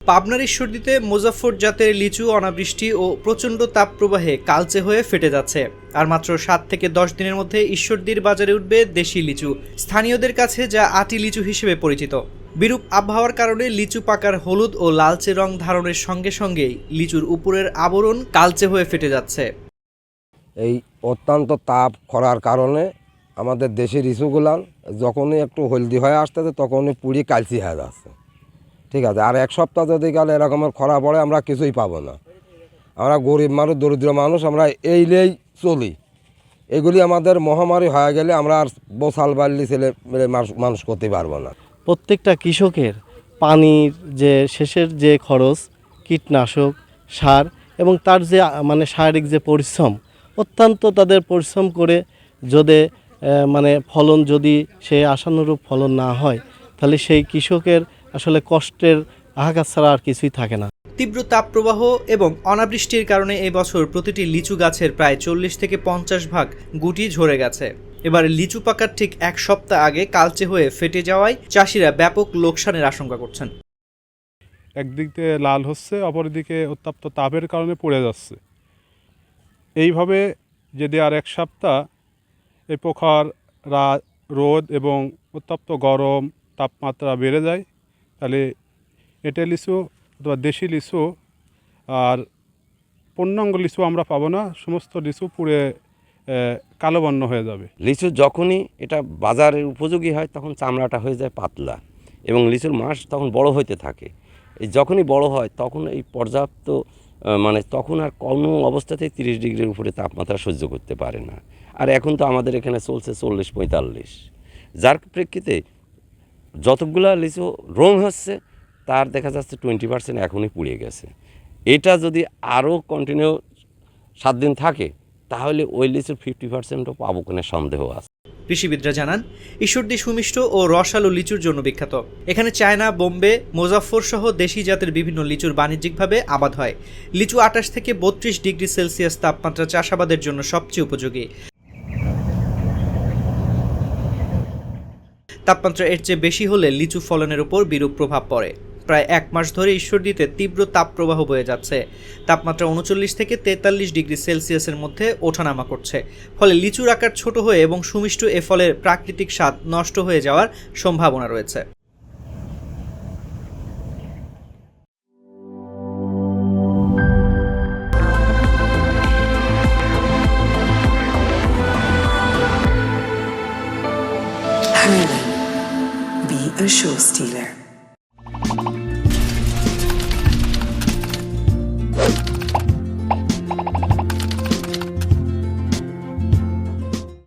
পাবনার ঈশ্বরদীতে মুজাফর জাতের লিচু, অনাবৃষ্টি ও প্রচণ্ড তাপপ্রবাহে কালচে হয়ে ফেটে যাচ্ছে। আর মাত্র সাত থেকে দশ দিনের মধ্যে ঈশ্বরদীর বাজারে উঠবে দেশি লিচু। স্থানীয়দের কাছে যা আটি লিচু হিসেবে পরিচিত। বিরূপ আবহাওয়ার কারণে লিচু পাকার হলুদ ও লালচে রং ধারণের সঙ্গে সঙ্গেই লিচুর উপরের আবরণ কালচে হয়ে ফেটে যাচ্ছে। এই অত্যন্ত তাপ খরার কারণে আমাদের দেশের ইস্যুগুলান যখনই একটু হলদি হয়ে আসতেছে, তখনই পুড়ি কালচি হয়ে যাচ্ছে। ঠিক আছে? আর এক সপ্তাহ যদি গেলে এরকমের খরা পড়ে, আমরা কিছুই পাবো না। আমরা গরিব মানুষ, দরিদ্র মানুষ, আমরা এইলেই চলি। এগুলি আমাদের মহামারী হয়ে গেলে আমরা আর বসাল বাল্লি ছেলে মেয়ে মানুষ- করতে পারব না। প্রত্যেকটা কৃষকের পানির যে শেষের যে খরচ, কীটনাশক, সার এবং তার যে মানে শারীরিক যে পরিশ্রম, অত্যন্ত তাদের পরিশ্রম করে যদি মানে ফলন যদি সে আশানুরূপ ফলন না হয় তাহলে সেই কৃষকের আসলে কষ্টের হাহাকার ছাড়া আর কিছুই থাকে না। তীব্র তাপপ্রবাহ এবং অনাবৃষ্টির কারণে এই বছর প্রতিটি লিচু গাছের প্রায় চল্লিশ থেকে পঞ্চাশ ভাগ গুটি ঝরে গেছে। এবার লিচু পাকার ঠিক এক সপ্তাহ আগে কালচে হয়ে ফেটে যাওয়ায় চাষিরা ব্যাপক লোকসানের আশঙ্কা করছেন। একদিক দিয়ে লাল হচ্ছে অপরদিকে উত্তপ্ত তাপের কারণে পড়ে যাচ্ছে। এইভাবে যদি আর এক সপ্তাহ এই প্রখর রা- রোদ এবং উত্তপ্ত গরম তাপমাত্রা বেড়ে যায় তাহলে এঁটে লিচু অথবা দেশি লিচু আর পূর্ণাঙ্গ লিচু আমরা পাবো না সমস্ত লিচু পুড়ে আহ, কালো বর্ণ হয়ে যাবে। লিচু যখনই এটা বাজারের উপযোগী হয় তখন চামড়াটা হয়ে যায় পাতলা এবং লিচুর মাস তখন বড় হইতে থাকে। এই যখনই বড় হয় তখন এই পর্যাপ্ত মানে তখন আর কোনো অবস্থাতেই তিরিশ ডিগ্রির উপরে তাপমাত্রা সহ্য করতে পারে না। আর এখন তো আমাদের এখানে চলছে চল্লিশ পঁয়তাল্লিশ। যার প্রেক্ষিতে যতগুলা লিচু রং হচ্ছে, তার দেখা যাচ্ছে টোয়েন্টি পার্সেন্ট এখনই পুড়ে গেছে। এটা যদি আরও কন্টিনিউ সাত দিন থাকে, তাহলে ওই লিচুর ফিফটি পার্সেন্টও পাবো কিনা সন্দেহ আছে। কৃষিবিদরা জানান, ঈশ্বরদী সুমিষ্ট ও রসালো লিচুর জন্য বিখ্যাত। এখানে চায়না, বোম্বে মোজাফর সহ দেশি জাতের বিভিন্ন লিচুর বাণিজ্যিকভাবে আবাদ হয়। লিচু আটাশ থেকে বত্রিশ ডিগ্রি সেলসিয়াস তাপমাত্রা চাষাবাদের জন্য সবচেয়ে উপযোগী। তাপমাত্রা এর চেয়ে বেশি হলে লিচু ফলনের উপর বিরূপ প্রভাব পড়ে। প্রায় এক মাস ধরে ঈশ্বরদীতে তীব্র তাপপ্রবাহ বয়ে যাচ্ছে। তাপমাত্রা উনচল্লিশ থেকে তেতাল্লিশ ডিগ্রি সেলসিয়াসের মধ্যে ওঠানামা করছে। ফলে লিচুর আকার ছোট হয়ে এবং সুমিষ্ট এ ফলের প্রাকৃতিক স্বাদ নষ্ট হয়ে যাওয়ার সম্ভাবনা রয়েছে। A show stealer.